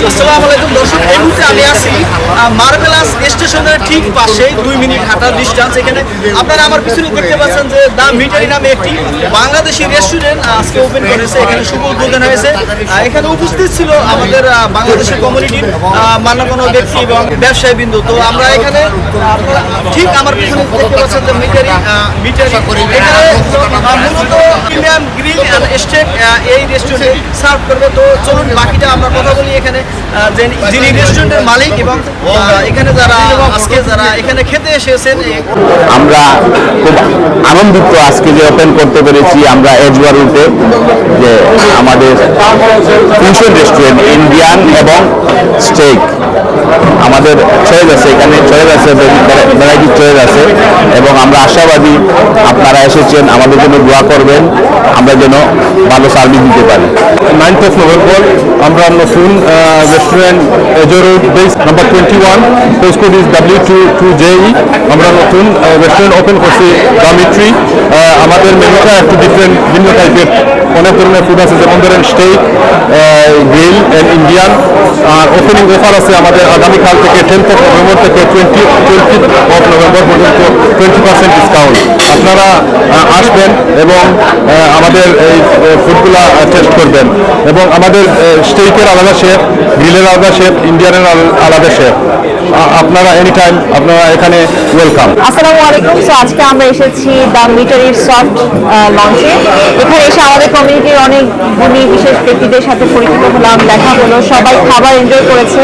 আসসালামু আলাইকুম দর্শক এই মুহূর্তে আমি আছি মার্বেলাস স্টেশনের ঠিক পাশে দুই মিনিট হাঁটার এখানে। আপনারা আমার পিছনে দেখতে পাচ্ছেন যে দা মিটারি নামে একটি বাংলাদেশি রেস্টুরেন্ট আজকে ওপেন করেছে এখানে শুভ উদ্বোধন হয়েছে। এখানে উপস্থিত ছিল আমাদের আহ, বাংলাদেশের কমিউনিটির মান্যগণ্য ব্যক্তি এবং ব্যবসায়ী বিন্দু তো আমরা এখানে ঠিক আমার পিছনে দেখতে পাচ্ছেন যে মিটারি আহ, এখানে মূলত প্রিমিয়াম গ্রিল অ্যান্ড স্টেক এই রেস্টুরেন্টে সার্ভ করবে। তো চলুন বাকিটা আমরা কথা বলি এখানে। যিনি রেস্টুরেন্টের মালিক এবং এখানে যারা আজকে যারা এখানে খেতে এসেছেন আমরা খুব আনন্দিত আজকে যে ওপেন করতে পেরেছি আমরা এজওয়ার রুটে যে আমাদের ফিউশন রেস্টুরেন্ট ইন্ডিয়ান এবং স্টেক আমাদের চয়েস আছে এখানে চয়েস আছে ভ্যারাইটি চয়েস আছে। এবং আমরা আশাবাদী আপনারা এসেছেন, আমাদের জন্য দোয়া করবেন, আমরা যেন ভালো সার্ভিস দিতে পারি। নাইনথ অফ নভেম্বর আমরা নতুন restaurant এজোরোড base number twenty one postcode is W two two J E আমরা নতুন রেস্টুরেন্ট ওপেন করছি ডমিট্রি আমাদের মেনুটা একটু ডিফারেন্ট ভিন্ন টাইপের অনেক ধরনের ফুড আছে, যেমন ধরেন স্টেক গ্রিল অ্যান্ড ইন্ডিয়ান আর ওপেনিং অফার আছে আমাদের আগামীকাল থেকে টেন্থ অফ নভেম্বর থেকে টোয়েন্টি টোয়েন্টি অফ নভেম্বর পর্যন্ত টোয়েন্টি পার্সেন্ট ডিসকাউন্ট আপনারা আসবেন এবং আমাদের এই ফুডগুলা টেস্ট করবেন। এবং আমাদের স্টেকের আলাদা শেফ গ্রিলের আলাদা শেফ ইন্ডিয়ানের আলাদা শেফ আপনারা এনি টাইম আপনারা এখানে ওয়েলকাম আসসালামু আলাইকুম। সো আজকে আমরা এসেছি দ্য মিটারির সফট লঞ্চে এখানে এসে আমাদের কমিউনিটির অনেক গুণী বিশেষ ব্যক্তিদের সাথে পরিচিত হলাম, দেখা হলো, সবাই খাবার এনজয় করেছে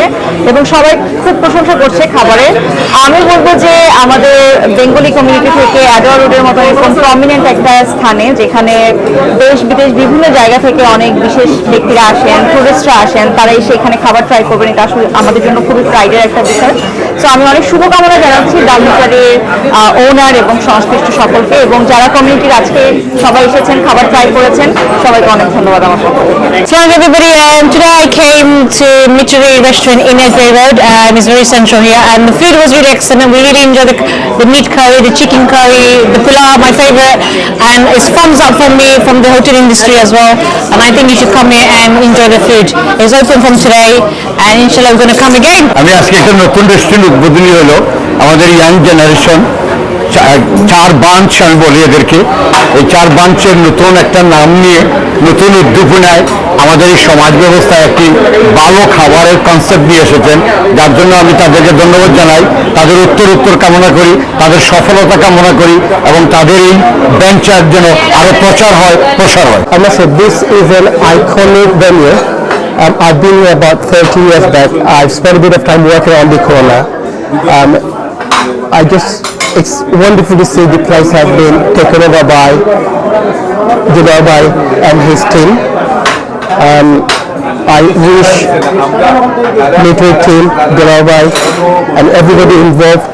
এবং সবাই খুব প্রশংসা করছে খাবারের আমি বলব যে আমাদের বেঙ্গলি কমিউনিটি থেকে অ্যাডোয়া রোডের মতো এরকম প্রমিনেন্ট একটা স্থানে, যেখানে দেশ বিদেশ বিভিন্ন জায়গা থেকে অনেক বিশেষ ব্যক্তিরা আসেন টুরিস্টরা আসেন তারা এসে এখানে খাবার ট্রাই করবেন। এটা আসলে আমাদের জন্য খুবই প্রাইডের একটা বিষয়। সো আমি অনেক শুভকামনা জানাচ্ছি দামিটারের ওনার এবং সংশ্লিষ্ট সকলকে এবং যারা কমিউনিটির আজকে সবাই এসেছেন খাবার ট্রাই করেছেন সবাইকে অনেক ধন্যবাদ আমার um, today I came to Mitri restaurant in Edgware Road and it's very central here and the food was really excellent. We really enjoyed the, the meat curry, the chicken curry, the pilau, my favorite and it's thumbs up from me from the hotel industry as well and I think you should come here and enjoy the food. It's open from today and inshallah we're going to come again. আমি আজকে একটা নতুন restaurant উদ্বোধনী হলো আমাদের young generation চার bunch আমি বলি এদেরকে এই চার বাঞ্চের নতুন একটা নাম নিয়ে নতুন উদ্দীপনায় আমাদের এই সমাজ ব্যবস্থায় একটি ভালো খাবারের কনসেপ্ট নিয়ে এসেছেন যার জন্য আমি তাদেরকে ধন্যবাদ জানাই তাদের উত্তর উত্তর কামনা করি তাদের সফলতা কামনা করি এবং তাদের এই বেঞ্চার যেন আরও প্রচার হয় প্রসার হয় say, this is an iconic venue. Um, I've been here about 30 years back. I've spent a bit of time working on the corner. Um, I just, it's wonderful to see the place has been taken over by Dilabai and his team. Um, I wish Military team, Dilabai, and everybody involved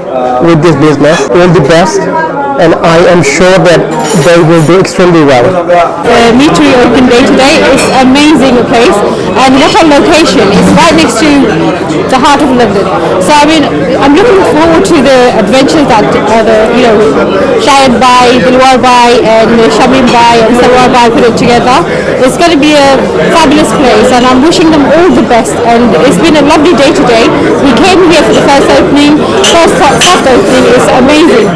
with this business all the best. And I am sure that they will do extremely well. the Meetery Open Day today. It's amazing place and what a location. It's right next to the heart of London. So I mean, I'm looking forward to the adventures that uh, the you know Shahid Bai, Dilwar Bai, and Shamim Bai and Salwar Bai put it together. It's going to be a fabulous place, and I'm wishing them all the best. And it's been a lovely day today. We came here for the first opening, first soft opening. It's amazing.